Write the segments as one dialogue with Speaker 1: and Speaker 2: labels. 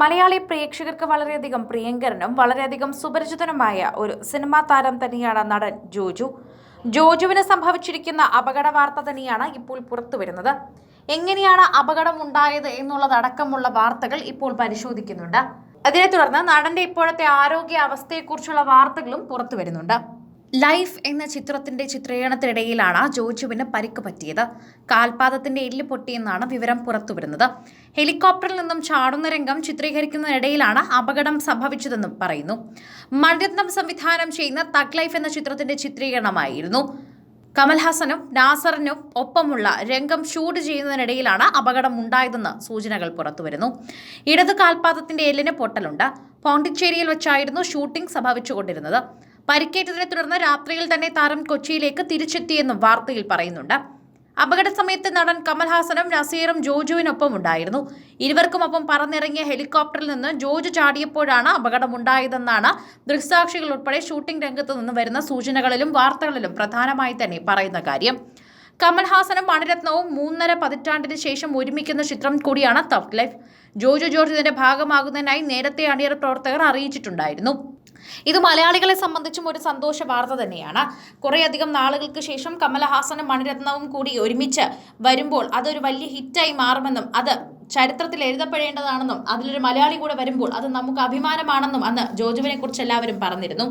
Speaker 1: മലയാളി പ്രേക്ഷകർക്ക് വളരെയധികം പ്രിയങ്കരനും വളരെയധികം സുപരിചിതനുമായ ഒരു സിനിമാ താരം തന്നെയാണ് നടൻ ജോജു. ജോജുവിന് സംഭവിച്ചിരിക്കുന്ന അപകട വാർത്ത തന്നെയാണ് ഇപ്പോൾ പുറത്തു വരുന്നത്. എങ്ങനെയാണ് അപകടം ഉണ്ടായത് എന്നുള്ളതടക്കമുള്ള വാർത്തകൾ ഇപ്പോൾ പരിശോധിക്കുന്നുണ്ട്. അതിനെ തുടർന്ന് നടന്റെ ഇപ്പോഴത്തെ ആരോഗ്യ അവസ്ഥയെക്കുറിച്ചുള്ള വാർത്തകളും പുറത്തു വരുന്നുണ്ട്. ലൈഫ് എന്ന ചിത്രത്തിന്റെ ചിത്രീകരണത്തിനിടയിലാണ് ജോജുവിന് പരിക്ക് പറ്റിയത്. കാൽപാദത്തിന്റെ എല്ല് പൊട്ടിയെന്നാണ് വിവരം പുറത്തുവരുന്നത്. ഹെലികോപ്റ്ററിൽ നിന്നും ചാടുന്ന രംഗം ചിത്രീകരിക്കുന്നതിനിടയിലാണ് അപകടം സംഭവിച്ചതെന്നും പറയുന്നു. മണിരത്നം സംവിധാനം ചെയ്യുന്ന തഗ് ലൈഫ് എന്ന ചിത്രത്തിന്റെ ചിത്രീകരണമായിരുന്നു. കമൽഹാസനും നാസറിനും ഒപ്പമുള്ള രംഗം ഷൂട്ട് ചെയ്യുന്നതിനിടയിലാണ് അപകടം ഉണ്ടായതെന്ന് സൂചനകൾ പുറത്തുവരുന്നു. ഇടത് കാൽപാദത്തിന്റെ എല്ലിന് പൊട്ടലുണ്ട്. പോണ്ടിച്ചേരിയിൽ വെച്ചായിരുന്നു ഷൂട്ടിംഗ് സംഭവിച്ചുകൊണ്ടിരുന്നത്. പരിക്കേറ്റതിനെ തുടർന്ന് രാത്രിയിൽ തന്നെ താരം കൊച്ചിയിലേക്ക് തിരിച്ചെത്തിയെന്നും വാർത്തയിൽ പറയുന്നുണ്ട്. അപകട സമയത്ത് നടൻ കമൽഹാസനും നസീറും ജോജുവിനൊപ്പം ഉണ്ടായിരുന്നു. ഇരുവർക്കുമൊപ്പം പറന്നിറങ്ങിയ ഹെലികോപ്റ്ററിൽ നിന്ന് ജോജു ചാടിയപ്പോഴാണ് അപകടമുണ്ടായതെന്നാണ് ദൃക്സാക്ഷികൾ ഉൾപ്പെടെ ഷൂട്ടിംഗ് രംഗത്ത് നിന്ന് വരുന്ന സൂചനകളിലും വാർത്തകളിലും പ്രധാനമായി തന്നെ പറയുന്ന കാര്യം. കമൽഹാസനും മണിരത്നവും മൂന്നര പതിറ്റാണ്ടിന് ശേഷം ഒരുമിക്കുന്ന ചിത്രം കൂടിയാണ് തഫ് ലൈഫ് ജോജു ജോർജ് ഇതിന്റെ ഭാഗമാകുന്നതിനായി നേരത്തെ അണിയറ പ്രവർത്തകർ അറിയിച്ചിട്ടുണ്ടായിരുന്നു. ഇത് മലയാളികളെ സംബന്ധിച്ചും ഒരു സന്തോഷ വാർത്ത തന്നെയാണ്. കുറേയധികം നാളുകൾക്ക് ശേഷം കമലഹാസനും മണിരത്നവും കൂടി ഒരുമിച്ച് വരുമ്പോൾ അതൊരു വലിയ ഹിറ്റായി മാറുമെന്നും അത് ചരിത്രത്തിൽ എഴുതപ്പെടേണ്ടതാണെന്നും അതിലൊരു മലയാളി കൂടെ വരുമ്പോൾ അത് നമുക്ക് അഭിമാനമാണെന്നും അന്ന് ജോജുവിനെ കുറിച്ച് എല്ലാവരും പറഞ്ഞിരുന്നു.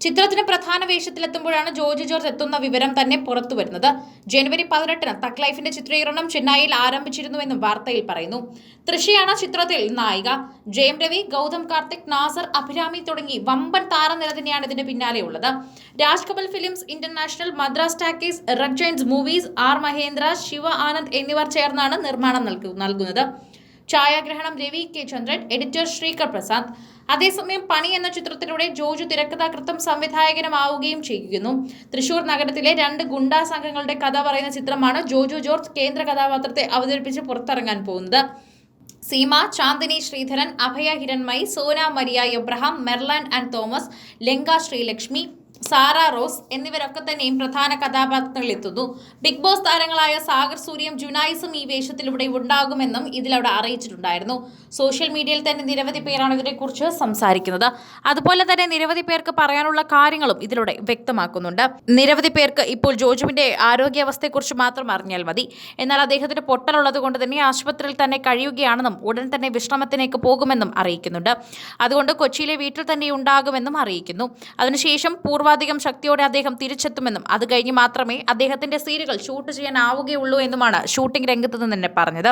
Speaker 1: ചിത്രത്തിന് പ്രധാന വേഷത്തിലെത്തുമ്പോഴാണ് ജോർജ് ജോർജ് എത്തുന്ന വിവരം തന്നെ പുറത്തു വരുന്നത്. ജനുവരി പതിനെട്ടിന് തക് ലൈഫിന്റെ ചിത്രീകരണം ചെന്നൈയിൽ ആരംഭിച്ചിരുന്നുവെന്നും വാർത്തയിൽ പറയുന്നു. തൃഷയാണ് ചിത്രത്തിൽ നായിക. ജയം രവി ഗൗതം കാർത്തിക് നാസർ അഭിരാമി തുടങ്ങി വമ്പൻ താരനിര തന്നെയാണ് ഇതിന് പിന്നാലെയുള്ളത് Rajkamal films international Madras talkies red giant movies R Mahendra Shiva Anand എന്നിവർ ചേർന്നാണ് നിർമ്മാണം നൽകു- നൽകുന്നത്. ഛായാഗ്രഹണം രവി കെ ചന്ദ്രൻ എഡിറ്റർ ശ്രീകർ പ്രസാദ്. അതേസമയം പണി എന്ന ചിത്രത്തിലൂടെ ജോജു തിരക്കഥാകൃത്തും സംവിധായകനുമാവുകയും ചെയ്യുന്നു തൃശൂർ നഗരത്തിലെ രണ്ട് ഗുണ്ടാ സംഘങ്ങളുടെ കഥ പറയുന്ന ചിത്രമാണ് ജോജു ജോർജ് കേന്ദ്ര കഥാപാത്രത്തെ അവതരിപ്പിച്ച് പുറത്തിറങ്ങാൻ പോകുന്നത്. Seema Chandini Sreedharan Abhaya Hiranmayi Sona Maria Abraham Merlin and Thomas Lanka Sreelakshmi Sara Rose എന്നിവരൊക്കെ തന്നെയും പ്രധാന കഥാപാത്രങ്ങളിൽ എത്തുന്നു. ബിഗ് ബോസ് താരങ്ങളായ സാഗർ സൂര്യം ജുനായിസും ഈ വേഷത്തിലൂടെ ഉണ്ടാകുമെന്നും ഇതിലവിടെ അറിയിച്ചിട്ടുണ്ടായിരുന്നു. സോഷ്യൽ മീഡിയയിൽ തന്നെ നിരവധി പേരാണ് ഇതിനെക്കുറിച്ച് സംസാരിക്കുന്നത്. അതുപോലെ തന്നെ നിരവധി പേർക്ക് പറയാനുള്ള കാര്യങ്ങളും ഇതിലൂടെ വ്യക്തമാക്കുന്നുണ്ട്. നിരവധി പേർക്ക് ഇപ്പോൾ ജോജുവിന്റെ ആരോഗ്യാവസ്ഥയെക്കുറിച്ച് മാത്രം അറിഞ്ഞാൽ മതി. എന്നാൽ അദ്ദേഹത്തിന് പൊട്ടലുള്ളത് കൊണ്ട് തന്നെ ആശുപത്രിയിൽ തന്നെ കഴിയുകയാണെന്നും ഉടൻ തന്നെ വിശ്രമത്തിലേക്ക് പോകുമെന്നും അറിയിക്കുന്നുണ്ട്. അതുകൊണ്ട് കൊച്ചിയിലെ വീട്ടിൽ തന്നെ ഉണ്ടാകുമെന്നും അറിയിക്കുന്നു. അതിനുശേഷം പൂർവാധികം ശക്തിയോടെ അദ്ദേഹം തിരിച്ചെത്തുമെന്നും അത് കഴിഞ്ഞ് മാത്രമേ അദ്ദേഹത്തിന്റെ സീനുകൾ ഷൂട്ട് ചെയ്യാനാവുകയുള്ളൂ എന്നുമാണ് ഷൂട്ടിംഗ് രംഗത്ത് നിന്ന് തന്നെ പറഞ്ഞത്.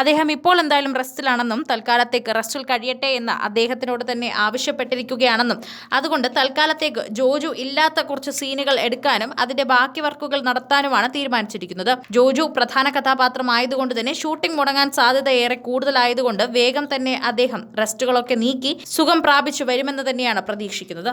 Speaker 1: അദ്ദേഹം ഇപ്പോൾ എന്തായാലും റെസ്റ്റിലാണെന്നും തൽക്കാലത്തേക്ക് റെസ്റ്റിൽ കഴിയട്ടെ എന്ന് അദ്ദേഹത്തിനോട് തന്നെ ആവശ്യപ്പെട്ടിരിക്കുകയാണെന്നും അതുകൊണ്ട് തൽക്കാലത്തേക്ക് ജോജു ഇല്ലാത്ത കുറച്ച് സീനുകൾ എടുക്കാനും അതിന്റെ ബാക്കി വർക്കുകൾ നടത്താനുമാണ് തീരുമാനിച്ചിരിക്കുന്നത്. ജോജു പ്രധാന കഥാപാത്രമായതുകൊണ്ട് തന്നെ ഷൂട്ടിംഗ് മുടങ്ങാൻ സാധ്യത ഏറെ കൂടുതലായതുകൊണ്ട് വേഗം തന്നെ അദ്ദേഹം റെസ്റ്റുകളൊക്കെ നീക്കി സുഖം പ്രാപിച്ചു വരുമെന്ന് തന്നെയാണ് പ്രതീക്ഷിക്കുന്നത്.